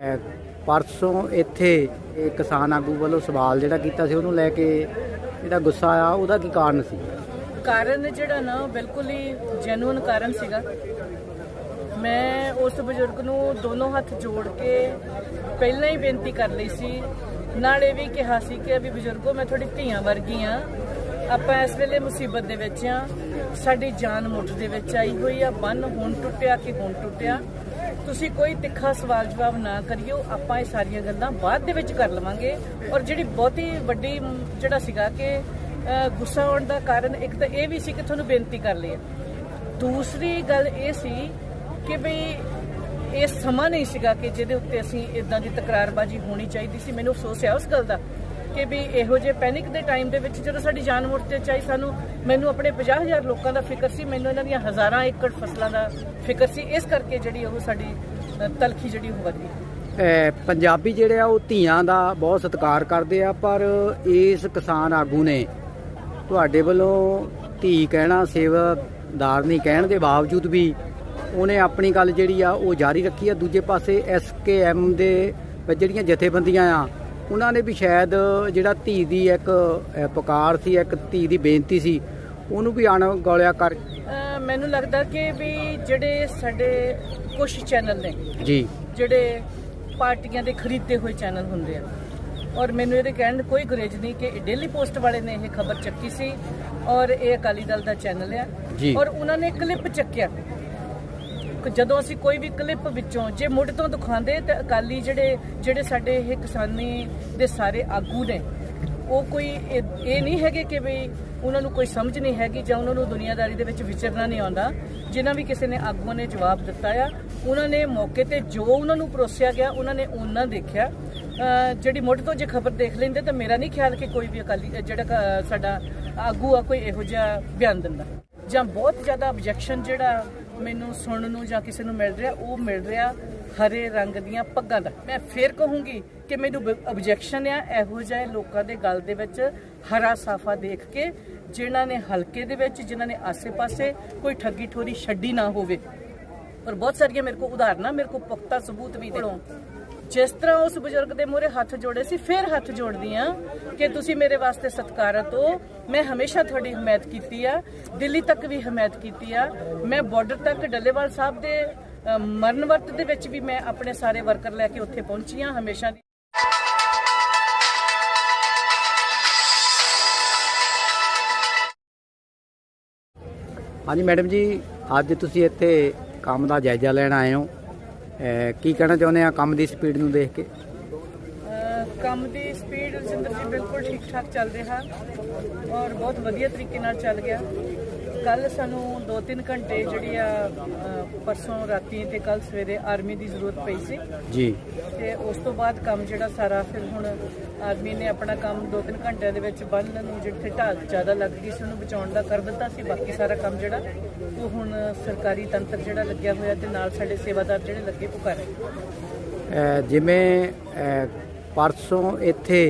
ਅਹ ਪਰਸੋਂ ਇੱਥੇ ਕਿਸਾਨ ਆਗੂ ਵੱਲੋਂ ਸਵਾਲ ਜਿਹੜਾ ਕੀਤਾ ਸੀ, ਉਹਨੂੰ ਲੈ ਕੇ ਜਿਹੜਾ ਗੁੱਸਾ ਆ ਉਹਦਾ ਕੀ ਕਾਰਨ ਸੀ? ਕਾਰਨ ਜਿਹੜਾ ਨਾ ਬਿਲਕੁਲ ਹੀ ਜੈਨੂਇਨ ਕਾਰਨ ਸੀਗਾ। ਮੈਂ ਉਸ ਬਜ਼ੁਰਗ ਨੂੰ ਦੋਨੋਂ ਹੱਥ ਜੋੜ ਕੇ ਪਹਿਲਾਂ ਹੀ ਬੇਨਤੀ ਕਰ ਲਈ ਸੀ। ਨਾਲ ਇਹ ਵੀ ਕਿਹਾ ਸੀ ਕਿ ਵੀ ਬਜ਼ੁਰਗੋ, ਮੈਂ ਤੁਹਾਡੀ ਧੀਆਂ ਵਰਗੀ ਆ। ਆਪਾਂ ਇਸ ਵੇਲੇ ਮੁਸੀਬਤ ਦੇ ਵਿੱਚ ਆ। ਸਾਡੀ ਜਾਨ ਮੁੱਠ ਦੇ ਵਿੱਚ ਆਈ ਹੋਈ ਆ। ਬੰਨ ਹੁਣ ਟੁੱਟਿਆ ਕਿ ਹੁਣ ਟੁੱਟਿਆ। ਤੁਸੀਂ ਕੋਈ ਤਿੱਖਾ ਸਵਾਲ ਜਵਾਬ ਨਾ ਕਰਿਓ, ਆਪਾਂ ਇਹ ਸਾਰੀਆਂ ਗੱਲਾਂ ਬਾਅਦ ਦੇ ਵਿੱਚ ਕਰ ਲਵਾਂਗੇ। ਔਰ ਜਿਹੜੀ ਬਹੁਤੀ ਵੱਡੀ ਜਿਹੜਾ ਸੀਗਾ ਕਿ ਗੁੱਸਾ ਆਉਣ ਦਾ ਕਾਰਨ, ਇੱਕ ਤਾਂ ਇਹ ਵੀ ਸੀ ਕਿ ਤੁਹਾਨੂੰ ਬੇਨਤੀ ਕਰ ਲਈ ਦੂਸਰੀ ਗੱਲ ਇਹ ਸੀ ਕਿ ਬਈ, ਇਹ ਸਮਾਂ ਨਹੀਂ ਸੀਗਾ ਕਿ ਜਿਹਦੇ ਉੱਤੇ ਅਸੀਂ ਇਦਾਂ ਦੀ ਤਕਰਾਰਬਾਜ਼ੀ ਹੋਣੀ ਚਾਹੀਦੀ ਸੀ। ਮੈਨੂੰ ਅਫਸੋਸ ਹੈ ਉਸ ਗੱਲ ਦਾ ਕਿ ਵੀ ਇਹੋ ਜਿਹੇ ਪੈਨਿਕ ਦੇ ਟਾਈਮ ਦੇ ਵਿੱਚ ਜਦੋਂ ਸਾਡੀ ਜਾਨ ਮੁੜ ਤੇ ਚਾਹੀ ਸਾਨੂੰ ਮੈਨੂੰ ਆਪਣੇ 50000 ਲੋਕਾਂ ਦਾ ਫਿਕਰ ਸੀ, ਮੈਨੂੰ ਇਹਨਾਂ ਦੀਆਂ ਹਜ਼ਾਰਾਂ ਏਕੜ ਫਸਲਾਂ ਦਾ ਫਿਕਰ ਸੀ। ਇਸ ਕਰਕੇ ਜਿਹੜੀ ਉਹ ਸਾਡੀ ਤਲਖੀ ਜਿਹੜੀ ਉਹ ਵਧੀ ਪੰਜਾਬੀ ਜਿਹੜੇ ਆ, ਉਹ ਧੀਆਂ ਦਾ ਬਹੁਤ ਸਤਿਕਾਰ ਕਰਦੇ ਆ, ਪਰ ਇਸ ਕਿਸਾਨ ਆਗੂ ਨੇ ਤੁਹਾਡੇ ਵੱਲੋਂ ਧੀ ਕਹਿਣਾ, ਸੇਵਾਦਾਰ ਨਹੀਂ ਕਹਿਣ ਦੇ ਬਾਵਜੂਦ ਵੀ ਉਹਨੇ ਆਪਣੀ ਗੱਲ ਜਿਹੜੀ ਆ, ਉਹ ਜਾਰੀ ਰੱਖੀ ਆ। ਦੂਜੇ ਪਾਸੇ ਐਸਕੇਐਮ ਦੇ ਜਿਹੜੀਆਂ ਜਥੇਬੰਦੀਆਂ ਆ, ਉਹਨਾਂ ਨੇ ਵੀ ਸ਼ਾਇਦ ਜਿਹੜਾ ਧੀ ਦੀ ਇੱਕ ਪੁਕਾਰ ਸੀ, ਇੱਕ ਧੀ ਦੀ ਬੇਨਤੀ ਸੀ ਉਹਨੂੰ ਵੀ ਅਣਗੌਲਿਆ ਕਰ। ਅ, ਮੈਨੂੰ ਲੱਗਦਾ ਕਿ ਵੀ ਜਿਹੜੇ ਸਾਡੇ ਕੁਝ ਚੈਨਲ ਨੇ ਜੀ। ਜਿਹੜੇ ਪਾਰਟੀਆਂ ਦੇ ਖਰੀਦੇ ਹੋਏ ਚੈਨਲ ਹੁੰਦੇ ਆ ਔਰ ਮੈਨੂੰ ਇਹਦੇ ਕਹਿਣ ਦੀ ਕੋਈ ਗੁਰੇਜ ਨਹੀਂ ਕਿ ਡੇਲੀ ਪੋਸਟ ਵਾਲੇ ਨੇ ਇਹ ਖਬਰ ਚੱਕੀ ਸੀ ਔਰ ਇਹ ਅਕਾਲੀ ਦਲ ਦਾ ਚੈਨਲ ਆ। ਜੀ। ਔਰ ਉਹਨਾਂ ਨੇ ਕਲਿੱਪ ਚੱਕਿਆ। ਕਿ ਜਦੋਂ ਅਸੀਂ ਕੋਈ ਵੀ ਕਲਿੱਪ ਵਿੱਚੋਂ ਜੇ ਮੁੱਢ ਤੋਂ ਦਿਖਾਉਂਦੇ ਤੇ ਅਕਾਲੀ ਜਿਹੜੇ ਜਿਹੜੇ ਸਾਡੇ ਇਹ ਕਿਸਾਨੀ ਦੇ ਸਾਰੇ ਆਗੂ ਨੇ ਉਹ ਕੋਈ ਇਹ ਨਹੀਂ ਹੈਗੇ ਕਿ ਵੀ ਉਹਨਾਂ ਨੂੰ ਕੋਈ ਸਮਝ ਨਹੀਂ ਹੈਗੀ ਜਾਂ ਉਹਨਾਂ ਨੂੰ ਦੁਨੀਆਦਾਰੀ ਦੇ ਵਿੱਚ ਵਿਚਰਨਾ ਨਹੀਂ ਆਉਂਦਾ। ਜਿਨ੍ਹਾਂ ਵੀ ਕਿਸੇ ਨੇ ਆਗੂਆਂ ਨੇ ਜਵਾਬ ਦਿੱਤਾ ਆ, ਉਹਨਾਂ ਨੇ ਮੌਕੇ ਤੇ ਜੋ ਉਹਨਾਂ ਨੂੰ ਪਰੋਸਿਆ ਗਿਆ, ਉਹਨਾਂ ਨੇ ਉਹਨਾਂ ਦੇਖਿਆ। ਜਿਹੜੀ ਮੁੱਢ ਤੋਂ ਜੇ ਖਬਰ ਦੇਖ ਲੈਂਦੇ ਤਾਂ ਮੇਰਾ ਨਹੀਂ ਖਿਆਲ ਕਿ ਕੋਈ ਵੀ ਅਕਾਲੀ ਜਿਹੜਾ ਸਾਡਾ ਆਗੂ ਆ, ਕੋਈ ਇਹੋ ਜਿਹਾ ਬਿਆਨ ਦਿੰਦਾ। ਜਾਂ ਬਹੁਤ ਜ਼ਿਆਦਾ ਆਬਜੈਕਸ਼ਨ ਜਿਹੜਾ ਮੈਨੂੰ ਸੁਣਨ ਨੂੰ ਜਾਂ ਕਿਸੇ ਨੂੰ ਮਿਲ ਰਿਹਾ, ਉਹ ਮਿਲ ਰਿਹਾ। ਹਰੇ ਰੰਗ ਦੀਆਂ ਪੱਗਾਂ ਦਾ। ਮੈਂ ਫੇਰ ਕਹੂੰਗੀ ਕਿ ਮੈਨੂੰ ਆਬਜੈਕਸ਼ਨ ਆ, ਇਹੋ ਜਿਹੇ ਲੋਕਾਂ ਦੇ ਗਲ ਦੇ ਵਿੱਚ ਹਰਾ ਸਾਫਾ ਦੇਖ ਕੇ, ਜਿਨ੍ਹਾਂ ਨੇ ਹਲਕੇ ਦੇ ਵਿੱਚ, ਜਿਨ੍ਹਾਂ ਨੇ ਆਸੇ-ਪਾਸੇ ਕੋਈ ਠੱਗੀ ਠੋਰੀ ਛੱਡੀ ਨਾ ਹੋਵੇ। ਔਰ ਬਹੁਤ ਸਾਰੀਆਂ ਮੇਰੇ ਕੋਲ ਉਦਾਹਰਨਾਂ, ਮੇਰੇ ਕੋਲ ਪੁਖਤਾ ਸਬੂਤ ਵੀ ਨੇ। ਜਿਸ ਤਰ੍ਹਾਂ ਉਸ ਬਜ਼ੁਰਗ ਦੇ ਮੂਹਰੇ ਹੱਥ ਜੋੜੇ ਸੀ, ਫਿਰ ਹੱਥ ਜੋੜਦੀ ਆ ਕਿ ਤੁਸੀਂ ਮੇਰੇ ਵਾਸਤੇ ਸਤਿਕਾਰਤ ਹੋ ਮੈਂ ਹਮੇਸ਼ਾ ਤੁਹਾਡੀ ਹਮਾਇਤ ਕੀਤੀ ਆ, ਦਿੱਲੀ ਤੱਕ ਵੀ ਹਮਾਇਤ ਕੀਤੀ ਆ। ਮੈਂ ਬਾਰਡਰ ਤੱਕ, ਡੱਲੇਵਾਲ ਸਾਹਿਬ ਦੇ ਮਰਨ ਵਰਤ ਦੇ ਵਿੱਚ ਵੀ ਮੈਂ ਆਪਣੇ ਸਾਰੇ ਵਰਕਰ ਲੈ ਕੇ ਉੱਥੇ ਪਹੁੰਚੀ ਆ ਹਮੇਸ਼ਾ ਦੀ ਹਾਂਜੀ ਮੈਡਮ ਜੀ ਅੱਜ ਤੁਸੀਂ ਇੱਥੇ ਕੰਮ ਦਾ ਜਾਇਜ਼ਾ ਲੈਣ ਆਏ ਹੋ। ਕੀ ਕਹਿਣਾ ਚਾਹੁੰਦੇ ਆ ਕੰਮ ਦੀ ਸਪੀਡ ਨੂੰ ਦੇਖ ਕੇ? ਕੰਮ ਦੀ ਸਪੀਡ ਰਜਿੰਦਰ ਜੀ ਬਿਲਕੁਲ ਠੀਕ ਠਾਕ ਚੱਲ ਰਿਹਾ ਔਰ ਬਹੁਤ ਵਧੀਆ ਤਰੀਕੇ ਨਾਲ ਚੱਲ ਗਿਆ। ਕੱਲ ਸਾਨੂੰ 2-3 ਘੰਟੇ ਜਿਹੜੀ ਆ ਪਰਸੋਂ ਰਾਤੀ ਤੇ ਕੱਲ ਸਵੇਰੇ ਆਰਮੀ ਦੀ ਜ਼ਰੂਰਤ ਪਈ ਸੀ। ਜੀ। ਤੇ ਉਸ ਤੋਂ ਬਾਅਦ ਕੰਮ ਜਿਹੜਾ ਸਾਰਾ ਫਿਰ ਹੁਣ ਆਦਮੀ ਨੇ ਆਪਣਾ ਕੰਮ 2-3 ਘੰਟਿਆਂ ਦੇ ਵਿੱਚ ਬੰਨ ਨੂੰ ਜਿੱਥੇ ਢਾਲ ਜ਼ਿਆਦਾ ਲੱਗ ਗਈ ਸੀ ਉਹਨੂੰ ਬਚਾਉਣ ਦਾ ਕਰ ਦਿੱਤਾ ਸੀ। ਬਾਕੀ ਸਾਰਾ ਕੰਮ ਜਿਹੜਾ ਉਹ ਹੁਣ ਸਰਕਾਰੀ ਤੰਤਰ ਜਿਹੜਾ ਲੱਗਿਆ ਹੋਇਆ ਤੇ ਨਾਲ ਸਾਡੇ ਸੇਵਾਦਾਰ ਜਿਹੜੇ ਲੱਗੇ ਉਹ ਕਰ ਰਹੇ ਜਿਵੇਂ ਪਰਸੋਂ ਇੱਥੇ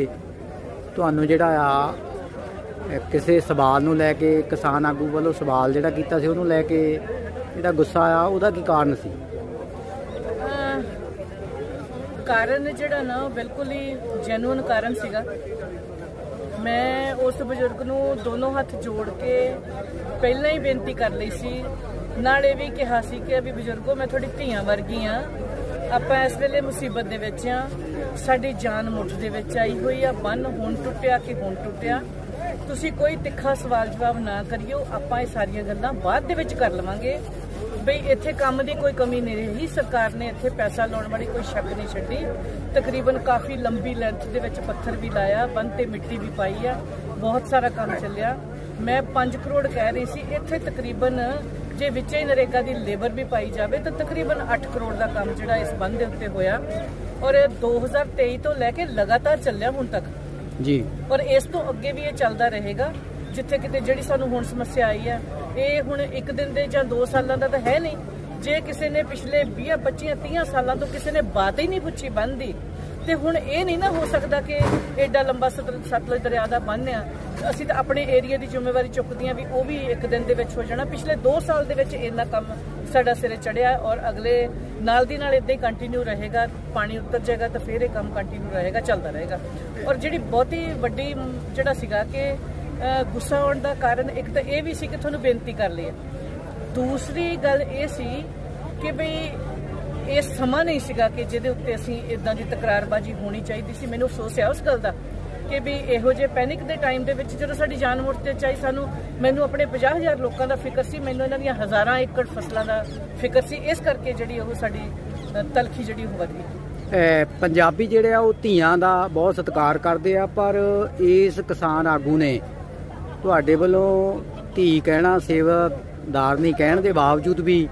ਤੁਹਾਨੂੰ ਜਿਹੜਾ ਆ ਕਿਸੇ ਸਵਾਲ ਨੂੰ ਲੈ ਕੇ, ਕਿਸਾਨ ਆਗੂ ਵੱਲੋਂ ਸਵਾਲ ਜਿਹੜਾ ਕੀਤਾ ਸੀ, ਉਹਨੂੰ ਲੈ ਕੇ ਜਿਹੜਾ ਗੁੱਸਾ ਆ ਉਹਦਾ ਕੀ ਕਾਰਨ ਸੀ? ਕਾਰਨ ਜਿਹੜਾ ਨਾ, ਉਹ ਬਿਲਕੁਲ ਹੀ ਜੈਨੂਇਨ ਕਾਰਨ ਸੀਗਾ। ਮੈਂ ਉਸ ਬਜ਼ੁਰਗ ਨੂੰ ਦੋਨੋਂ ਹੱਥ ਜੋੜ ਕੇ ਪਹਿਲਾਂ ਹੀ ਬੇਨਤੀ ਕਰ ਲਈ ਸੀ। ਨਾਲ ਇਹ ਵੀ ਕਿਹਾ ਸੀ ਕਿ ਵੀ ਬਜ਼ੁਰਗੋ, ਮੈਂ ਤੁਹਾਡੀ ਧੀਆਂ ਵਰਗੀ ਆ ਆਪਾਂ ਇਸ ਵੇਲੇ ਮੁਸੀਬਤ ਦੇ ਵਿੱਚ ਆ ਸਾਡੀ ਜਾਨ ਮੁੱਠ ਦੇ ਵਿੱਚ ਆਈ ਹੋਈ ਆ। ਬੰਨ ਹੁਣ ਟੁੱਟਿਆ ਕਿ ਹੁਣ ਟੁੱਟਿਆ। ਤੁਸੀਂ ਕੋਈ ਤਿੱਖਾ ਸਵਾਲ ਜਵਾਬ ਨਾ ਕਰਿਓ, ਆਪਾਂ ਇਹ ਸਾਰੀਆਂ ਗੱਲਾਂ ਬਾਅਦ ਦੇ ਵਿੱਚ ਕਰ ਲਵਾਂਗੇ। ਬਈ ਇੱਥੇ ਕੰਮ ਦੀ ਕੋਈ ਕਮੀ ਨਹੀਂ ਰਹੀ, ਸਰਕਾਰ ਨੇ ਇੱਥੇ ਪੈਸਾ ਲਾਉਣ ਵਾਲੀ ਕੋਈ ਸ਼ੱਕ ਨਹੀਂ ਛੱਡੀ। ਤਕਰੀਬਨ ਕਾਫੀ ਲੰਬੀ ਲੈਂਥ ਦੇ ਵਿੱਚ ਪੱਥਰ ਵੀ ਲਾਇਆ ਬੰਦ ਤੇ ਮਿੱਟੀ ਵੀ ਪਾਈ ਆ, ਬਹੁਤ ਸਾਰਾ ਕੰਮ ਚੱਲਿਆ। ਮੈਂ 5 ਕਰੋੜ ਕਹਿ ਰਹੀ ਸੀ, ਇੱਥੇ ਤਕਰੀਬਨ ਜੇ ਵਿੱਚ ਹੀ ਨਰੇਗਾ ਦੀ ਲੇਬਰ ਵੀ ਪਾਈ ਜਾਵੇ, ਤਾਂ ਤਕਰੀਬਨ 8 ਕਰੋੜ ਦਾ ਕੰਮ ਜਿਹੜਾ ਇਸ ਬੰਦ ਦੇ ਉੱਤੇ ਹੋਇਆ। ਔਰ ਇਹ 2023 ਤੋਂ ਲੈ ਕੇ ਲਗਾਤਾਰ ਚੱਲਿਆ ਹੁਣ ਤੱਕ। ਜੀ। ਔਰ ਇਸ ਤੋਂ ਅੱਗੇ ਵੀ ਇਹ ਚੱਲਦਾ ਰਹੇਗਾ, ਜਿੱਥੇ ਕਿਤੇ ਜਿਹੜੀ ਸਾਨੂੰ ਹੁਣ ਸਮੱਸਿਆ ਆਈ ਹੈ, ਇਹ ਹੁਣ ਇੱਕ ਦਿਨ ਦੇ ਜਾਂ 2 ਸਾਲਾਂ ਦਾ ਤਾਂ ਹੈ ਨਹੀਂ। ਜੇ ਕਿਸੇ ਨੇ ਪਿਛਲੇ 20 25 30 ਸਾਲਾਂ ਤੋਂ ਕਿਸੇ ਨੇ ਬਾਤ ਹੀ ਨਹੀਂ ਪੁੱਛੀ ਬੰਦ ਤੇ ਹੁਣ ਇਹ ਨਹੀਂ ਨਾ ਹੋ ਸਕਦਾ ਕਿ ਐਡਾ ਲੰਬਾ ਸਤਲ- ਸਤਲੁਜ ਦਰਿਆ ਦਾ ਬੰਨ੍ਹ ਆ ਅਸੀਂ ਤਾਂ ਆਪਣੇ ਏਰੀਆ ਦੀ ਜ਼ਿੰਮੇਵਾਰੀ ਚੁੱਕਦੀਆਂ ਵੀ ਉਹ ਵੀ ਇੱਕ ਦਿਨ ਦੇ ਵਿੱਚ ਹੋ ਜਾਣਾ। ਪਿਛਲੇ 2 ਸਾਲ ਦੇ ਵਿੱਚ ਇੰਨਾ ਕੰਮ ਸਾਡਾ ਸਿਰੇ ਚੜਿਆ ਔਰ ਅਗਲੇ ਨਾਲ ਦੀ ਨਾਲ ਇਦਾਂ ਹੀ ਕੰਟੀਨਿਊ ਰਹੇਗਾ, ਪਾਣੀ ਉੱਤਰ ਜਾਏਗਾ ਤਾਂ ਫਿਰ ਇਹ ਕੰਮ ਕੰਟੀਨਿਊ ਰਹੇਗਾ, ਚੱਲਦਾ ਰਹੇਗਾ। ਔਰ ਜਿਹੜੀ ਬਹੁਤੀ ਵੱਡੀ ਜਿਹੜਾ ਸੀਗਾ ਕਿ ਗੁੱਸਾ ਆਉਣ ਦਾ ਕਾਰਨ ਇੱਕ ਤਾਂ ਇਹ ਵੀ ਸੀ ਕਿ ਤੁਹਾਨੂੰ ਬੇਨਤੀ ਕਰ ਲਈ ਦੂਸਰੀ ਗੱਲ ਇਹ ਸੀ ਕਿ ਬਈ ਇਹ ਸਮਾਂ ਨਹੀਂ ਸੀਗਾ ਕਿ ਜਿਹਦੇ ਉੱਤੇ ਅਸੀਂ ਇਦਾਂ ਦੀ ਤਕਰਾਰਬਾਜ਼ੀ ਹੋਣੀ ਚਾਹੀਦੀ ਸੀ। ਮੈਨੂੰ ਅਫਸੋਸ ਹੈ ਉਸ ਗੱਲ ਦਾ ਕਿ ਵੀ ਇਹੋ ਜਿਹੇ ਪੈਨਿਕ ਦੇ ਟਾਈਮ ਦੇ ਵਿੱਚ ਜਦੋਂ ਸਾਡੀ ਜਾਨ ਮੁੜ ਤੇ ਚਾਹੀ, ਸਾਨੂੰ ਮੈਨੂੰ ਆਪਣੇ 50000 ਲੋਕਾਂ ਦਾ ਫਿਕਰ ਸੀ, ਮੈਨੂੰ ਇਹਨਾਂ ਦੀਆਂ ਹਜ਼ਾਰਾਂ ਏਕੜ ਫਸਲਾਂ ਦਾ ਫਿਕਰ ਸੀ, ਇਸ ਕਰਕੇ ਜਿਹੜੀ ਉਹ ਸਾਡੀ ਤਲਖੀ ਜਿਹੜੀ ਉਹ ਵਧੀ ਪੰਜਾਬੀ ਜਿਹੜੇ ਆ, ਉਹ ਧੀਆਂ ਦਾ ਬਹੁਤ ਸਤਿਕਾਰ ਕਰਦੇ ਆ, ਪਰ ਇਸ ਕਿਸਾਨ ਆਗੂ ਨੇ ਤੁਹਾਡੇ ਵੱਲੋਂ ਧੀ ਕਹਿਣਾ, ਸੇਵਾਦਾਰ ਨਹੀਂ ਕਹਿਣ ਦੇ ਬਾਵਜੂਦ ਵੀ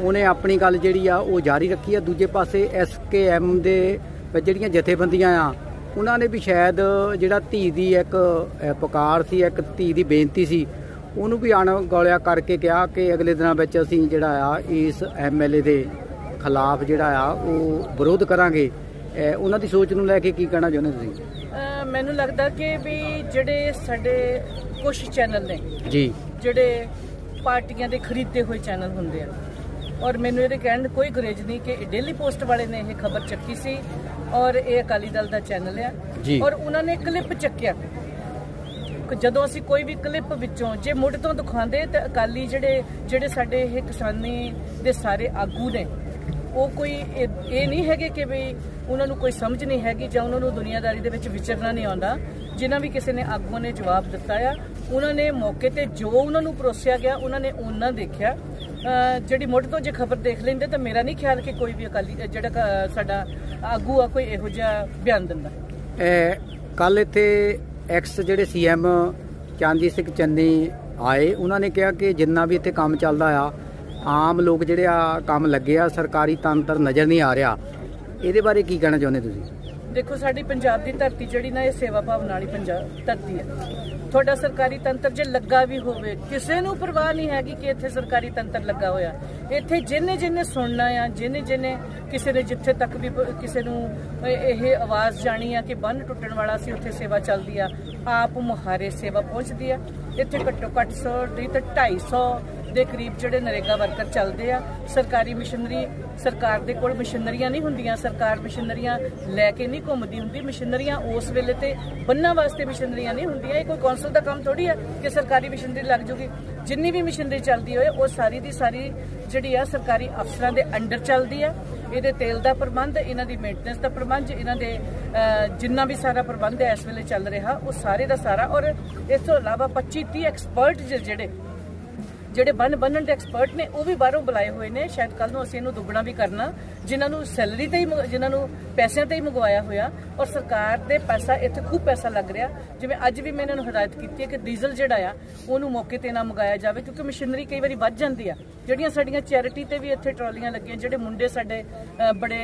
ਉਹਨੇ ਆਪਣੀ ਗੱਲ ਜਿਹੜੀ ਆ, ਉਹ ਜਾਰੀ ਰੱਖੀ ਆ। ਦੂਜੇ ਪਾਸੇ ਐਸਕੇਐਮ ਦੇ ਜਿਹੜੀਆਂ ਜਥੇਬੰਦੀਆਂ ਆ ਉਹਨਾਂ ਨੇ ਵੀ ਸ਼ਾਇਦ ਜਿਹੜਾ ਧੀ ਦੀ ਇੱਕ ਪੁਕਾਰ ਸੀ ਇੱਕ ਧੀ ਦੀ ਬੇਨਤੀ ਸੀ ਉਹਨੂੰ ਵੀ ਅਣਗੌਲਿਆ ਕਰਕੇ ਕਿਹਾ ਕਿ ਅਗਲੇ ਦਿਨਾਂ ਵਿੱਚ ਅਸੀਂ ਜਿਹੜਾ ਆ ਇਸ ਐਮਐਲਏ ਦੇ ਖਿਲਾਫ ਜਿਹੜਾ ਆ ਉਹ ਵਿਰੋਧ ਕਰਾਂਗੇ। ਉਹਨਾਂ ਦੀ ਸੋਚ ਨੂੰ ਲੈ ਕੇ ਕੀ ਕਹਿਣਾ ਚਾਹੁੰਦੇ ਤੁਸੀਂ? ਮੈਨੂੰ ਲੱਗਦਾ ਕਿ ਵੀ ਜਿਹੜੇ ਸਾਡੇ ਕੁਝ ਚੈਨਲ ਨੇ ਜੀ। ਜਿਹੜੇ ਪਾਰਟੀਆਂ ਦੇ ਖਰੀਦੇ ਹੋਏ ਚੈਨਲ ਹੁੰਦੇ ਆ ਔਰ ਮੈਨੂੰ ਇਹਦੇ ਕਹਿਣ ਕੋਈ ਗੁਰੇਜ ਨਹੀਂ ਕਿ ਡੇਲੀ ਪੋਸਟ ਵਾਲੇ ਨੇ ਇਹ ਖਬਰ ਚੱਕੀ ਸੀ ਔਰ ਇਹ ਅਕਾਲੀ ਦਲ ਦਾ ਚੈਨਲ ਆ। ਔਰ ਉਹਨਾਂ ਨੇ ਕਲਿੱਪ ਚੱਕਿਆ। ਕਿ ਜਦੋਂ ਅਸੀਂ ਕੋਈ ਵੀ ਕਲਿੱਪ ਵਿੱਚੋਂ ਜੇ ਮੁੱਢ ਤੋਂ ਦਿਖਾਉਂਦੇ ਤਾਂ ਅਕਾਲੀ ਜਿਹੜੇ ਜਿਹੜੇ ਸਾਡੇ ਇਹ ਕਿਸਾਨੀ ਦੇ ਸਾਰੇ ਆਗੂ ਨੇ ਉਹ ਕੋਈ ਇਹ ਨਹੀਂ ਹੈਗੇ ਕਿ ਵੀ ਉਹਨਾਂ ਨੂੰ ਕੋਈ ਸਮਝ ਨਹੀਂ ਹੈਗੀ ਜਾਂ ਉਹਨਾਂ ਨੂੰ ਦੁਨੀਆਦਾਰੀ ਦੇ ਵਿੱਚ ਵਿਚਰਨਾ ਨਹੀਂ ਆਉਂਦਾ। ਜਿਨ੍ਹਾਂ ਵੀ ਕਿਸੇ ਨੇ ਆਗੂਆਂ ਨੇ ਜਵਾਬ ਦਿੱਤਾ ਆ ਉਹਨਾਂ ਨੇ ਮੌਕੇ ਤੇ ਜੋ ਉਹਨਾਂ ਨੂੰ ਪਰੋਸਿਆ ਗਿਆ ਉਹਨਾਂ ਨੇ ਉਹਨਾਂ ਦੇਖਿਆ। ਜਿਹੜੀ ਮੁੱਢ ਤੋਂ ਜੇ ਖਬਰ ਦੇਖ ਲੈਂਦੇ ਤਾਂ ਮੇਰਾ ਨਹੀਂ ਖਿਆਲ ਕਿ ਕੋਈ ਵੀ ਅਕਾਲੀ ਜਿਹੜਾ ਸਾਡਾ ਆਗੂ ਆ ਕੋਈ ਇਹੋ ਜਿਹਾ ਬਿਆਨ ਦਿੰਦਾ। ਕੱਲ ਇੱਥੇ ਐਕਸ ਜਿਹੜੇ ਸੀਐਮ ਚੰਦੀ ਸਿੰਘ ਚੰਨੀ ਆਏ ਉਹਨਾਂ ਨੇ ਕਿਹਾ ਕਿ ਜਿੰਨਾ ਵੀ ਇੱਥੇ ਕੰਮ ਚੱਲਦਾ ਆ ਆਮ ਲੋਕ ਜਿਹੜੇ ਆ ਕੰਮ ਲੱਗੇ ਆ ਸਰਕਾਰੀ ਤੰਤਰ ਨਜ਼ਰ ਨਹੀਂ ਆ ਰਿਹਾ। ਇਹਦੇ ਬਾਰੇ ਕੀ ਕਹਿਣਾ ਚਾਹੁੰਦੇ ਤੁਸੀਂ? ਦੇਖੋ ਸਾਡੀ ਪੰਜਾਬ ਦੀ ਧਰਤੀ ਜਿਹੜੀ ਨਾ ਇਹ ਸੇਵਾ ਭਾਵਨਾ ਵਾਲੀ ਪੰਜਾਬ ਧਰਤੀ ਹੈ। ਤੁਹਾਡਾ ਸਰਕਾਰੀ ਤੰਤਰ ਜੇ ਲੱਗਾ ਵੀ ਹੋਵੇ, ਕਿਸੇ ਨੂੰ ਪਰਵਾਹ ਨਹੀਂ ਹੈਗੀ ਕਿ ਇੱਥੇ ਸਰਕਾਰੀ ਤੰਤਰ ਲੱਗਾ ਹੋਇਆ। ਇੱਥੇ ਜਿੰਨੇ ਜਿੰਨੇ ਸੁਣਨਾ ਆ, ਜਿੰਨੇ ਜਿੰਨੇ ਕਿਸੇ ਨੇ ਜਿੱਥੇ ਤੱਕ ਵੀ ਕਿਸੇ ਨੂੰ ਇਹ ਇਹ ਆਵਾਜ਼ ਜਾਣੀ ਆ ਕਿ ਬੰਨ ਟੁੱਟਣ ਵਾਲਾ ਸੀ, ਉੱਥੇ ਸੇਵਾ ਚੱਲਦੀ ਆ। ਆਪ ਮੁਹਾਰੇ ਸੇਵਾ ਪਹੁੰਚਦੀ ਆ। ਇੱਥੇ ਘੱਟੋ ਘੱਟ 100 ਦੀ ਤਾਂ 250 ਦੇ ਕਰੀਬ ਜਿਹੜੇ ਨਰੇਗਾ ਵਰਕਰ ਚੱਲਦੇ ਆ, ਸਰਕਾਰੀ ਮਸ਼ੀਨਰੀ, ਸਰਕਾਰ ਦੇ ਕੋਲ ਮਸ਼ੀਨਰੀਆਂ ਨਹੀਂ ਹੁੰਦੀਆਂ, ਸਰਕਾਰ ਮਸ਼ੀਨਰੀਆਂ ਲੈ ਕੇ ਨਹੀਂ ਘੁੰਮਦੀ ਹੁੰਦੀ, ਮਸ਼ੀਨਰੀਆਂ ਉਸ ਵੇਲੇ ਤੇ ਬੰਨਾਂ ਵਾਸਤੇ ਮਸ਼ੀਨਰੀਆਂ ਨਹੀਂ ਹੁੰਦੀਆਂ, ਇਹ ਕੋਈ ਕੌਂਸਲ ਦਾ ਕੰਮ ਥੋੜੀ ਆ ਕਿ ਸਰਕਾਰੀ ਮਸ਼ੀਨਰੀ ਲੱਗ ਜੂਗੀ। ਜਿੰਨੀ ਵੀ ਮਸ਼ੀਨਰੀ ਚੱਲਦੀ ਹੋਏ, ਉਹ ਸਾਰੀ ਦੀ ਸਾਰੀ ਜਿਹੜੀ ਆ ਸਰਕਾਰੀ ਅਫਸਰਾਂ ਦੇ ਅੰਡਰ ਚੱਲਦੀ ਆ। ਇਹਦੇ ਤੇਲ ਦਾ ਪ੍ਰਬੰਧ, ਇਹਨਾਂ ਦੀ ਮੇਨਟੇਨੈਂਸ ਦਾ ਪ੍ਰਬੰਧ, ਇਹਨਾਂ ਦੇ ਜਿੰਨਾ ਵੀ ਸਾਰਾ ਪ੍ਰਬੰਧ ਹੈ ਇਸ ਵੇਲੇ ਚੱਲ ਰਿਹਾ, ਉਹ ਸਾਰੇ ਦਾ ਸਾਰਾ ਔਰ ਇਸ ਤੋਂ ਇਲਾਵਾ 25 30 ਐਕਸਪਰਟ ਜਿਹੜੇ ਜਿਹੜੇ ਬੰਨ ਬੰਨਣ ਦੇ ਐਕਸਪਰਟ ਨੇ, ਉਹ ਵੀ ਬਾਹਰੋਂ ਬੁਲਾਏ ਹੋਏ ਨੇ। ਸ਼ਾਇਦ ਕੱਲ ਨੂੰ ਅਸੀਂ ਇਹਨੂੰ ਦੁੱਗਣਾ ਵੀ ਕਰਨਾ। ਜਿਨ੍ਹਾਂ ਨੂੰ ਸੈਲਰੀ ਤੇ ਹੀ ਮੰਗ- ਜਿਨ੍ਹਾਂ ਨੂੰ ਪੈਸਿਆਂ ਤੇ ਹੀ ਮੰਗਵਾਇਆ ਹੋਇਆ। ਔਰ ਸਰਕਾਰ ਦੇ ਪੈਸਾ, ਇੱਥੇ ਖੂਬ ਪੈਸਾ ਲੱਗ ਰਿਹਾ। ਜਿਵੇਂ ਅੱਜ ਵੀ ਮੈਂ ਇਹਨਾਂ ਨੂੰ ਹਦਾਇਤ ਕੀਤੀ ਹੈ ਕਿ ਡੀਜ਼ਲ ਜਿਹੜਾ ਆ, ਉਹਨੂੰ ਮੌਕੇ ਤੇ ਨਾ ਮੰਗਾਇਆ ਜਾਵੇ, ਕਿਉਂਕਿ ਮਸ਼ੀਨਰੀ ਕਈ ਵਾਰੀ ਵੱਧ ਜਾਂਦੀ ਆ। ਜਿਹੜੀਆਂ ਸਾਡੀਆਂ ਚੈਰਿਟੀ ਤੇ ਵੀ ਇੱਥੇ ਟਰਾਲੀਆਂ ਲੱਗੀਆਂ, ਜਿਹੜੇ ਮੁੰਡੇ ਸਾਡੇ ਬੜੇ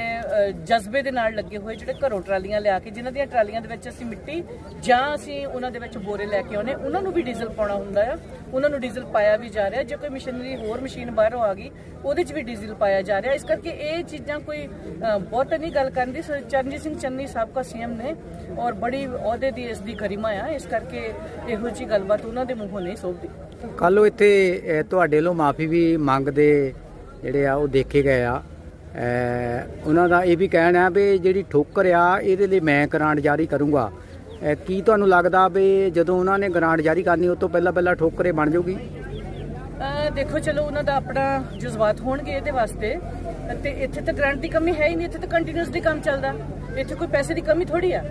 ਜਜ਼ਬੇ ਦੇ ਨਾਲ ਲੱਗੇ ਹੋਏ, ਜਿਹੜੇ ਘਰੋਂ ਟਰਾਲੀਆਂ ਲਿਆ ਕੇ, ਜਿਨ੍ਹਾਂ ਦੀਆਂ ਟਰਾਲੀਆਂ ਦੇ ਵਿੱਚ ਅਸੀਂ ਮਿੱਟੀ ਜਾਂ ਅਸੀਂ ਉਹਨਾਂ ਦੇ ਵਿੱਚ ਬੋਰੇ ਲੈ ਕੇ ਆਉਨੇ ਉਹਨਾਂ ਨੂੰ ਵੀ ਡੀਜ਼ਲ ਪਾਉਣਾ ਹੁੰਦਾ ਆ। ਉਹਨਾਂ ਨੂੰ ਡੀਜ਼ਲ ਪਾਇਆ ਵੀ ਜਾ ਰਿਹਾ। ਜੇ ਕੋਈ ਮਸ਼ੀਨਰੀ ਹੋਰ ਮਸ਼ੀਨ ਬਾਹਰੋਂ ਆ ਗਈ, ਉਹਦੇ 'ਚ ਵੀ ਡੀਜ਼ਲ ਪਾਇਆ ਜਾ ਰਿਹਾ। ਇਸ ਕਰਕੇ ਇਹ ਚੀਜ਼ਾਂ ਕੋਈ ਬਹੁਤ ਨਹੀਂ ਗੱਲ ਕਰਨ ਦੀ ਚਰਨਜੀਤ ਸਿੰਘ ਚੰਨੀ ਸਾਬਕਾ ਸੀਐਮ ਨੇ ਔਰ ਬੜੀ ਅਹੁਦੇ ਦੀ ਇਸ ਦੀ ਗਰਿਮਾ ਆ। ਇਸ ਕਰਕੇ ਇਹੋ ਜੀ ਗੱਲਬਾਤ ਉਹਨਾਂ ਦੇ ਮੂੰਹੋਂ ਨਹੀਂ ਸੋਭਦੀ। ਕੱਲ ਉਹ ਇੱਥੇ ਤੁਹਾਡੇ ਵੱਲੋਂ ਮਾਫੀ ਵੀ ਮੰਗਦੇ ਜਿਹੜੇ ਆ, ਉਹ ਦੇਖੇ ਗਏ ਆ। ਉਹਨਾਂ ਦਾ ਇਹ ਵੀ ਕਹਿਣਾ ਵੀ ਜਿਹੜੀ ਠੋਕਰ ਆ, ਇਹਦੇ ਲਈ ਮੈਂ ਗ੍ਰਾਂਟ ਜਾਰੀ ਕਰੂੰਗਾ। ਕੀ ਤੁਹਾਨੂੰ ਲੱਗਦਾ ਵੀ ਜਦੋਂ ਉਹਨਾਂ ਨੇ ਗ੍ਰਾਂਟ ਜਾਰੀ ਕਰਨੀ, ਉਸ ਤੋਂ ਪਹਿਲਾਂ ਪਹਿਲਾਂ ਠੋਕਰੇ ਬਣ ਜਾਊਗੀ? ਦੇਖੋ, ਚਲੋ, ਉਹਨਾਂ ਦਾ ਆਪਣਾ ਜਜ਼ਬਾਤ ਹੋਣਗੇ ਇਹਦੇ ਵਾਸਤੇ। ਤੇ ਇੱਥੇ ਤਾਂ ਗ੍ਰਾਂਟ ਦੀ ਕਮੀ ਹੈ ਹੀ ਨਹੀਂ, ਇੱਥੇ ਤਾਂ ਕੰਟੀਨਿਊਸਲੀ ਕੰਮ ਚੱਲਦਾ। ਇੱਥੇ ਕੋਈ ਪੈਸੇ ਦੀ ਕਮੀ ਥੋੜੀ ਆ।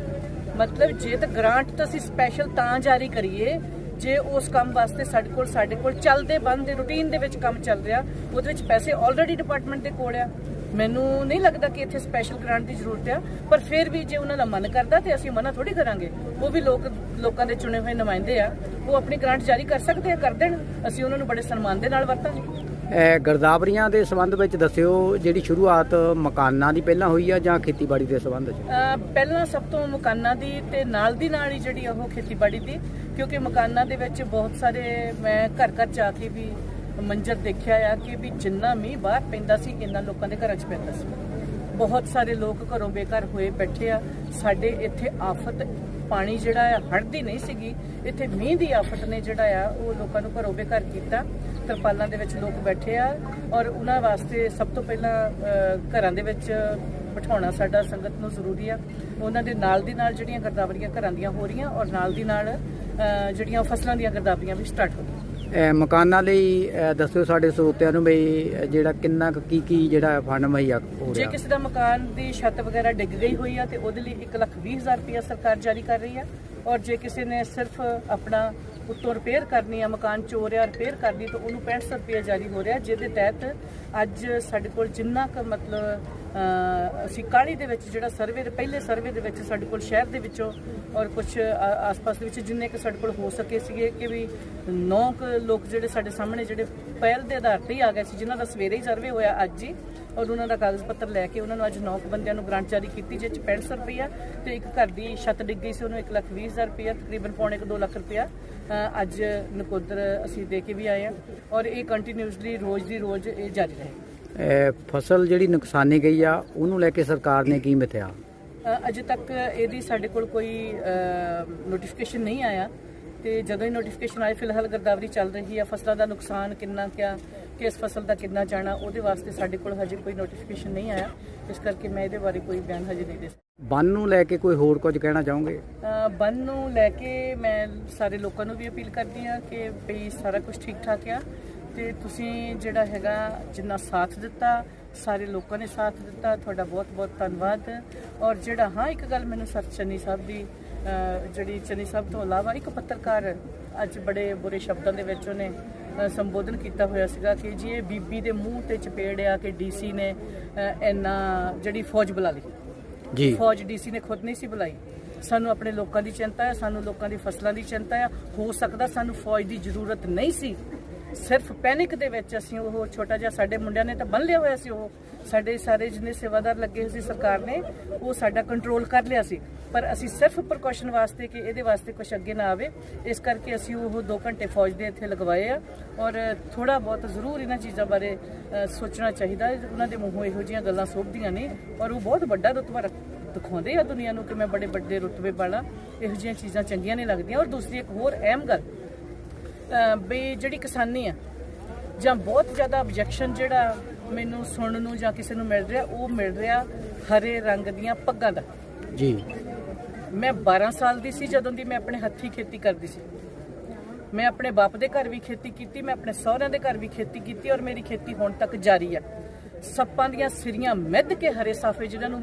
ਮਤਲਬ ਜੇ ਤਾਂ ਗ੍ਰਾਂਟ ਤਾਂ ਅਸੀਂ ਸਪੈਸ਼ਲ ਤਾਂ ਜਾਰੀ ਕਰੀਏ, ਜੇ ਉਸ ਕੰਮ ਵਾਸਤੇ ਸਾਡੇ ਕੋਲ ਸਾਡੇ ਕੋਲ ਚੱਲਦੇ ਬੰਦ ਰੂਟੀਨ ਦੇ ਵਿੱਚ ਕੰਮ ਚੱਲ ਰਿਹਾ, ਉਹਦੇ ਵਿੱਚ ਪੈਸੇ ਆਲਰੇਡੀ ਡਿਪਾਰਟਮੈਂਟ ਦੇ ਕੋਲ ਆ। ਮੈਨੂੰ ਨਹੀਂ ਲੱਗਦਾ ਕਿ ਇੱਥੇ ਸਪੈਸ਼ਲ ਗ੍ਰਾਂਟ ਦੀ ਜ਼ਰੂਰਤ ਆ ਪਰ ਫਿਰ ਵੀ ਜੇ ਉਹਨਾਂ ਦਾ ਮਨ ਕਰਦਾ ਤੇ ਅਸੀਂ ਮਨਾ ਥੋੜੀ ਕਰਾਂਗੇ। ਉਹ ਵੀ ਲੋਕ ਲੋਕਾਂ ਦੇ ਚੁਣੇ ਹੋਏ ਨੁਮਾਇੰਦੇ ਆ। ਉਹ ਆਪਣੀ ਗ੍ਰਾਂਟ ਜਾਰੀ ਕਰ ਸਕਦੇ ਆ ਕਰ ਦੇਣ। ਅਸੀਂ ਉਹਨਾਂ ਨੂੰ ਬੜੇ ਸਨਮਾਨ ਦੇ ਨਾਲ ਵਰਤਾਂਗੇ। ਗਰਦਾਵਰੀਆਂ ਦੇ ਸੰਬੰਧ ਵਿੱਚ ਦੱਸਿਓ ਜਿਹੜੀ ਸ਼ੁਰੂਆਤ ਮਕਾਨਾਂ ਦੀ ਪਹਿਲਾਂ ਹੋਈ ਆ ਜਾਂ ਖੇਤੀਬਾੜੀ ਦੇ ਸੰਬੰਧ 'ਚ ਪਹਿਲਾਂ ਸਭ ਤੋਂ ਮਕਾਨਾਂ ਦੀ ਤੇ ਨਾਲ ਦੀ ਨਾਲ ਹੀ ਜਿਹੜੀ ਉਹ ਖੇਤੀਬਾੜੀ ਦੀ ਕਿਉਂਕਿ ਮਕਾਨਾਂ ਦੇ ਵਿੱਚ ਬਹੁਤ ਸਾਰੇ ਮੈਂ ਘਰ ਘਰ ਜਾ ਕੇ ਵੀ ਮੰਜ਼ਰ ਦੇਖਿਆ ਆ ਕਿ ਵੀ ਜਿੰਨਾ ਮੀਂਹ ਬਾਹਰ ਪੈਂਦਾ ਸੀ, ਇੰਨਾ ਲੋਕਾਂ ਦੇ ਘਰਾਂ 'ਚ ਪੈਂਦਾ ਸੀ। ਬਹੁਤ ਸਾਰੇ ਲੋਕ ਘਰੋਂ ਬੇਘਰ ਹੋਏ ਬੈਠੇ ਆ। ਸਾਡੇ ਇੱਥੇ ਆਫਤ ਪਾਣੀ ਜਿਹੜਾ ਆ ਹੜਦੀ ਨਹੀਂ ਸੀਗੀ। ਇੱਥੇ ਮੀਂਹ ਦੀ ਆਫਤ ਨੇ ਜਿਹੜਾ ਆ, ਉਹ ਲੋਕਾਂ ਨੂੰ ਘਰੋਂ ਬੇਘਰ ਕੀਤਾ। ਤਰਪਾਲਾਂ ਦੇ ਵਿੱਚ ਲੋਕ ਬੈਠੇ ਆ ਔਰ ਉਹਨਾਂ ਵਾਸਤੇ ਸਭ ਤੋਂ ਪਹਿਲਾਂ ਘਰਾਂ ਦੇ ਵਿੱਚ ਬਿਠਾਉਣਾ ਸਾਡਾ ਸੰਗਤ ਨੂੰ ਜ਼ਰੂਰੀ ਆ। ਉਹਨਾਂ ਦੇ ਨਾਲ ਦੀ ਨਾਲ ਜਿਹੜੀਆਂ ਗਰਦਾਵਰੀਆਂ ਘਰਾਂ ਦੀਆਂ ਹੋ ਰਹੀਆਂ ਔਰ ਨਾਲ ਦੀ ਨਾਲ ਜਿਹੜੀਆਂ ਫਸਲਾਂ ਦੀਆਂ ਗਰਦਾਵਰੀਆਂ ਵੀ ਸਟਾਰਟ ਹੋ ਗਈਆਂ ਮਕਾਨਾਂ ਲਈ ਦੱਸਿਓ ਸਾਡੇ ਸਰੋਤਿਆਂ ਨੂੰ ਅਹ, ਜਿਹੜਾ ਕਿੰਨਾ ਕੁ ਕੀ ਜਿਹੜਾ ਫੰਡ ਮੁਹੱਈਆ ਹੋ ਜੇ ਰਿਹਾ। ਕਿਸੇ ਦਾ ਮਕਾਨ ਦੀ ਛੱਤ ਵਗੈਰਾ ਡਿੱਗ ਗਈ ਹੋਈ ਆ ਤੇ ਉਹਦੇ ਲਈ 120000 ਰੁਪਇਆ ਸਰਕਾਰ ਜਾਰੀ ਕਰ ਰਹੀ ਆ ਔਰ ਜੇ ਕਿਸੇ ਨੇ ਸਿਰਫ ਆਪਣਾ ਉੱਤੋਂ ਰਿਪੇਅਰ ਕਰਨੀ ਆ, ਮਕਾਨ ਚੋਰ ਆ ਰਿਪੇਅਰ ਕਰਨੀ ਤਾਂ ਉਹਨੂੰ 6500 ਰੁਪਇਆ ਜਾਰੀ ਹੋ ਰਿਹਾ, ਜਿਹਦੇ ਤਹਿਤ ਅੱਜ ਸਾਡੇ ਕੋਲ ਜਿੰਨਾ ਕੁ ਮਤਲਬ ਅਸੀਂ ਕਾਲੀ ਦੇ ਵਿੱਚ ਜਿਹੜਾ ਸਰਵੇ ਦੇ, ਪਹਿਲੇ ਸਰਵੇ ਦੇ ਵਿੱਚ ਸਾਡੇ ਕੋਲ ਸ਼ਹਿਰ ਦੇ ਵਿੱਚੋਂ ਔਰ ਕੁਝ ਆਸ-ਪਾਸ ਦੇ ਵਿੱਚ ਜਿੰਨੇ ਕੁ ਸਾਡੇ ਕੋਲ ਹੋ ਸਕੇ ਸੀਗੇ ਕਿ ਵੀ 9 ਲੋਕ ਜਿਹੜੇ ਸਾਡੇ ਸਾਹਮਣੇ ਜਿਹੜੇ ਪਹਿਲ ਦੇ ਆਧਾਰ ਤੇ ਹੀ ਆ ਗਏ ਸੀ, ਜਿਨ੍ਹਾਂ ਦਾ ਸਵੇਰੇ ਹੀ ਸਰਵੇ ਹੋਇਆ ਅੱਜ ਹੀ ਔਰ ਉਹਨਾਂ ਦਾ ਕਾਗਜ਼ ਪੱਤਰ ਲੈ ਕੇ ਉਹਨਾਂ ਨੂੰ ਅੱਜ 9 ਬੰਦਿਆਂ ਨੂੰ ਗ੍ਰਾਂਟ ਜਾਰੀ ਕੀਤੀ ਜਿਸ 'ਚ 6500 ਰੁਪਇਆ ਤੇ ਇੱਕ ਘਰ ਦੀ ਛੱਤ ਡਿੱਗ ਗਈ ਸੀ ਉਹਨੂੰ 1 ਲੱਖ 20 ਹਜ਼ਾਰ ਰੁਪਇਆ ਤਕਰੀਬਨ ਪੌਣੇ ਕੁ 2 ਲੱਖ ਰੁਪਇਆ ਅੱਜ ਨਕੋਦਰ ਅਸੀਂ ਦੇ ਕੇ ਵੀ ਆਏ ਹਾਂ ਔਰ ਇਹ ਕੰਟੀਨਿਊਸਲੀ ਰੋਜ਼ ਦੀ ਰੋਜ਼ ਇਹ ਜਾਰੀ ਰਹੇ। ਫਸਲ ਜਿਹੜੀ ਨੁਕਸਾਨੀ ਗਈ ਆ ਉਹਨੂੰ ਲੈ ਕੇ ਸਰਕਾਰ ਨੇ ਕੀ ਮਿਥਿਆ? ਅਜੇ ਤੱਕ ਇਹਦੀ ਸਾਡੇ ਕੋਲ ਕੋਈ ਨੋਟੀਫਿਕੇਸ਼ਨ ਨਹੀਂ ਆਇਆ ਤੇ ਜਦੋਂ ਹੀ ਨੋਟੀਫਿਕੇਸ਼ਨ ਆਏ ਫਿਲਹਾਲ ਗਰਦਾਵਰੀ ਚੱਲ ਰਹੀ ਹੈ ਫਸਲਾਂ ਦਾ ਨੁਕਸਾਨ ਕਿੰਨਾ ਕਿਆ ਕਿਸ ਫਸਲ ਦਾ ਕਿੰਨਾ ਜਾਣਾ ਉਹਦੇ ਵਾਸਤੇ ਸਾਡੇ ਕੋਲ ਹਜੇ ਕੋਈ ਨੋਟੀਫਿਕੇਸ਼ਨ ਨਹੀਂ ਆਇਆ। ਇਸ ਕਰਕੇ ਮੈਂ ਇਹਦੇ ਬਾਰੇ ਕੋਈ ਬਿਆਨ ਹਜੇ ਨਹੀਂ ਦੇ ਸਕਦੀ। ਬੰਨ ਨੂੰ ਲੈ ਕੇ ਕੋਈ ਹੋਰ ਕੁਝ ਕਹਿਣਾ ਚਾਹੋਗੇ? ਬੰਨ ਨੂੰ ਲੈ ਕੇ ਮੈਂ ਸਾਰੇ ਲੋਕਾਂ ਨੂੰ ਵੀ ਅਪੀਲ ਕਰਦੀ ਹਾਂ ਕਿ ਭਈ ਸਾਰਾ ਕੁਝ ਠੀਕ ਠਾਕ ਆ। ਤੇ ਤੁਸੀਂ ਜਿਹੜਾ ਹੈਗਾ ਜਿੰਨਾ ਸਾਥ ਦਿੱਤਾ ਸਾਰੇ ਲੋਕਾਂ ਨੇ ਸਾਥ ਦਿੱਤਾ ਤੁਹਾਡਾ ਬਹੁਤ ਬਹੁਤ ਧੰਨਵਾਦ। ਔਰ ਜਿਹੜਾ ਹਾਂ ਇੱਕ ਗੱਲ ਮੈਨੂੰ ਸਰ ਚੰਨੀ ਸਾਹਿਬ ਦੀ ਜਿਹੜੀ ਚੰਨੀ ਸਾਹਿਬ ਤੋਂ ਇਲਾਵਾ ਇੱਕ ਪੱਤਰਕਾਰ ਅੱਜ ਬੜੇ ਬੁਰੇ ਸ਼ਬਦਾਂ ਦੇ ਵਿੱਚ ਉਹਨੇ ਸੰਬੋਧਨ ਕੀਤਾ ਹੋਇਆ ਸੀਗਾ ਕਿ ਜੀ ਇਹ ਬੀਬੀ ਦੇ ਮੂੰਹ ਤੇ ਚਪੇੜਿਆ ਕਿ ਡੀਸੀ ਨੇ ਇੰਨਾ ਜਿਹੜੀ ਫੌਜ ਬੁਲਾ ਲਈ। ਜੀ। ਫੌਜ ਡੀਸੀ ਨੇ ਖੁਦ ਨਹੀਂ ਸੀ ਬੁਲਾਈ। ਸਾਨੂੰ ਆਪਣੇ ਲੋਕਾਂ ਦੀ ਚਿੰਤਾ ਹੈ ਸਾਨੂੰ ਲੋਕਾਂ ਦੀ ਫਸਲਾਂ ਦੀ ਚਿੰਤਾ ਹੈ ਹੋ ਸਕਦਾ ਸਾਨੂੰ ਫੌਜ ਦੀ ਜ਼ਰੂਰਤ ਨਹੀਂ ਸੀ। ਸਿਰਫ ਪੈਨਿਕ ਦੇ ਵਿੱਚ ਅਸੀਂ ਉਹ ਛੋਟਾ ਜਿਹਾ ਸਾਡੇ ਮੁੰਡਿਆਂ ਨੇ ਤਾਂ ਬੰਨ ਲਿਆ ਹੋਇਆ ਸੀ ਉਹ। ਸਾਡੇ ਸਾਰੇ ਜਿੰਨੇ ਸੇਵਾਦਾਰ ਲੱਗੇ ਹੋਏ ਸੀ ਸਰਕਾਰ ਨੇ ਉਹ ਸਾਡਾ ਕੰਟਰੋਲ ਕਰ ਲਿਆ ਸੀ। ਪਰ ਅਸੀਂ ਸਿਰਫ ਪ੍ਰੀਕਾਸ਼ਨ ਵਾਸਤੇ ਕਿ ਇਹਦੇ ਵਾਸਤੇ ਕੁਝ ਅੱਗੇ ਨਾ ਆਵੇ। ਇਸ ਕਰਕੇ ਅਸੀਂ ਉਹ 2 ਘੰਟੇ ਫੌਜ ਦੇ ਇੱਥੇ ਲਗਵਾਏ ਆ ਔਰ ਥੋੜਾ ਬਹੁਤ ਜ਼ਰੂਰ ਇਹਨਾਂ ਚੀਜ਼ਾਂ ਬਾਰੇ ਸੋਚਣਾ ਚਾਹੀਦਾ ਉਹਨਾਂ ਦੇ ਮੂੰਹੋਂ ਇਹੋ ਜਿਹੀਆਂ ਗੱਲਾਂ ਸੋਭਦੀਆਂ ਨੇ ਔਰ ਉਹ ਬਹੁਤ ਵੱਡਾ ਰੁਤਬਾ ਰੱਖ, ਦਿਖਾਉਂਦੇ ਆ ਦੁਨੀਆ ਨੂੰ ਕਿ ਮੈਂ ਬੜੇ ਵੱਡੇ ਰੁਤਬੇ ਵਾਲਾ। ਇਹੋ ਜਿਹੀਆਂ ਚੀਜ਼ਾਂ ਚੰਗੀਆਂ ਨਹੀਂ ਲੱਗਦੀਆਂ। ਔਰ ਦੂਸਰੀ ਇੱਕ ਹੋਰ ਅਹਿਮ ਗੱਲ ਵੀ ਜਿਹੜੀ ਕਿਸਾਨੀ ਆ, ਜਾਂ ਬਹੁਤ ਜ਼ਿਆਦਾ ਆਬਜੈਕਸ਼ਨ ਜਿਹੜਾ ਮੈਨੂੰ ਸੁਣਨ ਨੂੰ ਜਾਂ ਕਿਸੇ ਨੂੰ ਮਿਲ ਰਿਹਾ, ਉਹ ਮਿਲ ਰਿਹਾ ਹਰੇ ਰੰਗ ਦੀਆਂ ਪੱਗਾਂ ਦਾ। ਜੀ। ਮੈਂ 12 ਸਾਲ ਦੀ ਸੀ ਜਦੋਂ ਦੀ ਮੈਂ ਆਪਣੇ ਹੱਥੀ ਖੇਤੀ ਕਰਦੀ ਸੀ। ਮੈਂ ਆਪਣੇ ਬਾਪ ਦੇ ਘਰ ਵੀ ਖੇਤੀ ਕੀਤੀ, ਮੈਂ ਆਪਣੇ ਸਹੁਰਿਆਂ ਦੇ ਘਰ ਵੀ ਖੇਤੀ ਕੀਤੀ ਔਰ ਮੇਰੀ ਖੇਤੀ ਹੁਣ ਤੱਕ ਜਾਰੀ ਆ। ਸੱਪਾਂ ਦੀਆਂ ਸਿਰੀਆਂ ਮਿੱਧ ਕੇ ਹਰੇ ਸਾਫੇ ਜਿਹਨਾਂ ਨੂੰ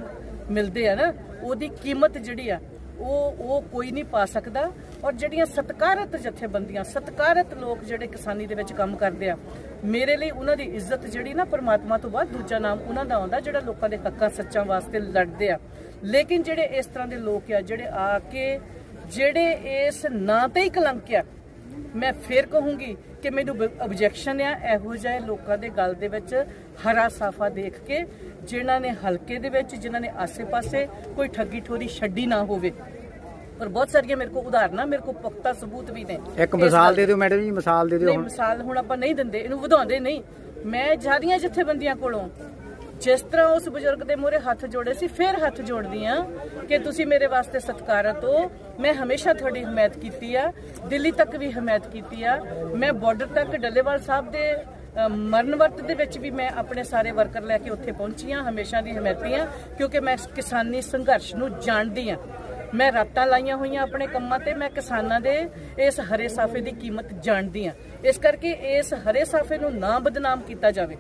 ਮਿਲਦੇ ਆ ਨਾ, ਉਹਦੀ ਕੀਮਤ ਜਿਹੜੀ ਆ, ਉਹ ਉਹ ਕੋਈ ਨਹੀਂ ਪਾ ਸਕਦਾ ਔਰ ਜਿਹੜੀਆਂ ਸਤਕਾਰਤ ਜਥੇਬੰਦੀਆਂ, ਸਤਕਾਰਤ ਲੋਕ ਜਿਹੜੇ ਕਿਸਾਨੀ ਦੇ ਵਿੱਚ ਕੰਮ ਕਰਦੇ ਆ, ਮੇਰੇ ਲਈ ਉਹਨਾਂ ਦੀ ਇੱਜ਼ਤ ਜਿਹੜੀ ਨਾ ਪਰਮਾਤਮਾ ਤੋਂ ਬਾਅਦ ਦੂਜਾ ਨਾਮ ਉਹਨਾਂ ਦਾ ਆਉਂਦਾ ਜਿਹੜਾ ਲੋਕਾਂ ਦੇ ਹੱਕਾਂ ਸੱਚਾਂ ਵਾਸਤੇ ਲੜਦੇ ਆ। ਲੇਕਿਨ ਜਿਹੜੇ ਇਸ ਤਰ੍ਹਾਂ ਦੇ ਲੋਕ ਆ ਜਿਹੜੇ ਆ ਕੇ ਜਿਹੜੇ ਇਸ ਨਾਂ ਤੇ ਹੀ ਕਲੰਕ ਆ ਮੈਂ ਫੇਰ ਕਹੂੰਗੀ ਕਿ ਮੈਨੂੰ ਆਬਜੈਕਸ਼ਨ ਆ ਇਹੋ ਜਿਹੇ ਲੋਕਾਂ ਦੇ ਗੱਲ ਦੇ ਵਿੱਚ ਹਰਾ ਸਾਫਾ ਦੇਖ ਕੇ ਜਿਨ੍ਹਾਂ ਨੇ ਹਲਕੇ ਦੇ ਵਿੱਚ ਜਿਨ੍ਹਾਂ ਨੇ ਆਸੇ-ਪਾਸੇ ਕੋਈ ਠੱਗੀ ਠੋਰੀ ਛੱਡੀ ਨਾ ਹੋਵੇ। ਔਰ ਬਹੁਤ ਸਾਰੀਆਂ ਮੇਰੇ ਕੋਲ ਉਦਾਹਰਨਾਂ ਮੇਰੇ ਕੋਲ ਪੁਖਤਾ ਸਬੂਤ ਵੀ ਨੇ। ਇੱਕ ਮਿਸਾਲ ਦੇ ਦਿਓ ਮੈਡਮ ਜੀ ਮਿਸਾਲ ਦੇ ਦਿਓ ਨਹੀਂ ਮਿਸਾਲ ਹੁਣ ਆਪਾਂ ਨਹੀਂ ਦਿੰਦੇ ਇਹਨੂੰ ਵਧਾਉਂਦੇ ਨਹੀਂ। ਮੈਂ ਜਿਆਦੀਆਂ ਜਥੇਬੰਦੀਆਂ ਕੋਲੋਂ। ਜਿਸ ਤਰ੍ਹਾਂ ਉਸ ਬਜ਼ੁਰਗ ਦੇ ਮੂਹਰੇ ਹੱਥ ਜੋੜੇ ਸੀ, ਫਿਰ ਹੱਥ ਜੋੜਦੀ ਆ ਕਿ ਤੁਸੀਂ ਮੇਰੇ ਵਾਸਤੇ ਸਤਿਕਾਰਤ ਹੋ ਮੈਂ ਹਮੇਸ਼ਾ ਤੁਹਾਡੀ ਹਮਾਇਤ ਕੀਤੀ ਆ, ਦਿੱਲੀ ਤੱਕ ਵੀ ਹਮਾਇਤ ਕੀਤੀ ਆ। ਮੈਂ ਬਾਰਡਰ ਤੱਕ, ਡੱਲੇਵਾਲ ਸਾਹਿਬ ਦੇ ਮਰਨ ਵਰਤ ਦੇ ਵਿੱਚ ਵੀ ਮੈਂ ਆਪਣੇ ਸਾਰੇ ਵਰਕਰ ਲੈ ਕੇ ਉੱਥੇ ਪਹੁੰਚੀ ਆ ਹਮੇਸ਼ਾ ਦੀ ਹਮਾਇਤੀ ਆ ਕਿਉਂਕਿ ਮੈਂ ਕਿਸਾਨੀ ਸੰਘਰਸ਼ ਨੂੰ ਜਾਣਦੀ ਆ ਮੈਂ ਰਾਤਾਂ ਲਾਈਆਂ ਹੋਈਆਂ ਆਪਣੇ ਕੰਮਾਂ ਤੇ, ਮੈਂ ਕਿਸਾਨਾਂ ਦੇ ਇਸ ਹਰੇ ਸਾਫੇ ਦੀ ਕੀਮਤ ਜਾਣਦੀ ਆ ਇਸ ਕਰਕੇ ਇਸ ਹਰੇ ਸਾਫੇ ਨੂੰ ਨਾ ਬਦਨਾਮ ਕੀਤਾ ਜਾਵੇ।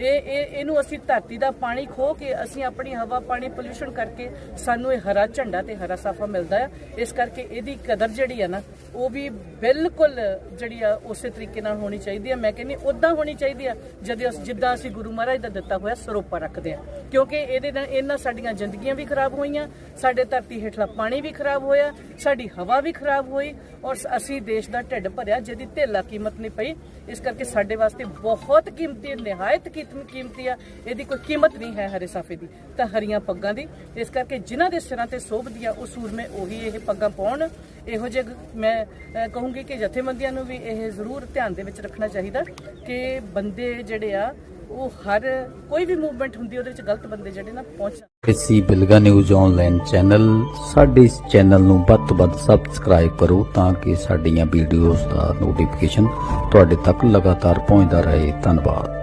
ਇਹ ਇਹ ਇਹਨੂੰ ਅਸੀਂ ਧਰਤੀ ਦਾ ਪਾਣੀ ਖੋ ਕੇ ਅਸੀਂ ਆਪਣੀ ਹਵਾ ਪਾਣੀ ਪੋਲੂਸ਼ਨ ਕਰਕੇ ਸਾਨੂੰ ਇਹ ਹਰਾ ਝੰਡਾ ਤੇ ਹਰਾ ਸਾਫਾ ਮਿਲਦਾ ਹੈ ਇਸ ਕਰਕੇ ਇਹਦੀ ਕਦਰ ਜਿਹੜੀ ਆ ਨਾ, ਉਹ ਵੀ ਬਿਲਕੁਲ ਜਿਹੜੀ ਆ ਉਸੇ ਤਰੀਕੇ ਨਾਲ ਹੋਣੀ ਚਾਹੀਦੀ ਹੈ ਮੈਂ ਕਹਿੰਦੀ ਉਦਾਂ ਹੋਣੀ ਚਾਹੀਦੀ ਆ ਜਦੋਂ ਅਸੀਂ, ਜਿੱਦਾਂ ਅਸੀਂ ਗੁਰੂ ਮਹਾਰਾਜ ਦਾ ਦਿੱਤਾ ਹੋਇਆ ਸਰੋਪਾ ਰੱਖਦੇ ਆ। ਕਿਉਂਕਿ ਇਹਦੇ ਨਾਲ ਇਹਨਾਂ ਸਾਡੀਆਂ ਜ਼ਿੰਦਗੀਆਂ ਵੀ ਖਰਾਬ ਹੋਈਆਂ, ਸਾਡੇ ਧਰਤੀ ਹੇਠਲਾ ਪਾਣੀ ਵੀ ਖਰਾਬ ਹੋਇਆ, ਸਾਡੀ ਹਵਾ ਵੀ ਖਰਾਬ ਹੋਈ ਔਰ ਅਸੀਂ ਦੇਸ਼ ਦਾ ਢਿੱਡ ਭਰਿਆ, ਜਿਹਦੀ ਧੇਲਾ ਕੀਮਤ ਨਹੀਂ ਪਈ। ਇਸ ਕਰਕੇ ਸਾਡੇ ਵਾਸਤੇ ਬਹੁਤ ਕੀਮਤੀ, ਨਿਹਾਇਤ ਕੀਮਤੀ ਕੀਮਤੀ ਆ, ਇਹਦੀ ਕੋਈ ਕੀਮਤ ਨਹੀਂ ਹੈ ਹਰੇ ਸਾਫੇ ਦੀ, ਤਾਂ ਹਰੀਆਂ ਪੱਗਾਂ ਦੀ। ਇਸ ਕਰਕੇ ਜਿਨ੍ਹਾਂ ਦੇ ਸਿਰਾਂ ਤੇ ਸੋਭਦੀ ਉਹ ਸੂਰਮੇ ਉਹੀ ਇਹ ਪੱਗਾਂ ਪਾਉਣ। ਇਹੋ ਜਿਹੇ ਮੈਂ ਕਹੂੰਗੀ ਕਿ ਜਥੇਬੰਦੀਆਂ ਨੂੰ ਵੀ ਇਹ ਜ਼ਰੂਰ ਧਿਆਨ ਦੇ ਵਿੱਚ ਰੱਖਣਾ ਚਾਹੀਦਾ ਕਿ ਬੰਦੇ ਜਿਹੜੇ ਆ, ਉਹ ਹਰ ਕੋਈ ਵੀ ਮੂਵਮੈਂਟ ਹੁੰਦੀ ਉਹਦੇ ਵਿੱਚ ਗਲਤ ਬੰਦੇ ਜਿਹੜੇ ਨਾ ਪਹੁੰਚ ਜਾਂਦੇ ਬਿਲਗਾ ਨਿਊਜ਼ ਆਨਲਾਈਨ ਚੈਨਲ, ਸਾਡੇ ਇਸ ਚੈਨਲ ਨੂੰ ਵੱਧ ਤੋਂ ਵੱਧ ਸਬਸਕ੍ਰਾਈਬ ਕਰੋ ਤਾਂ ਕਿ ਸਾਡੀਆਂ ਵੀਡੀਓਜ਼ ਦਾ ਨੋਟੀਫਿਕੇਸ਼ਨ ਤੁਹਾਡੇ ਤੱਕ ਲਗਾਤਾਰ ਪਹੁੰਚਦਾ ਰਹੇ। ਧੰਨਵਾਦ।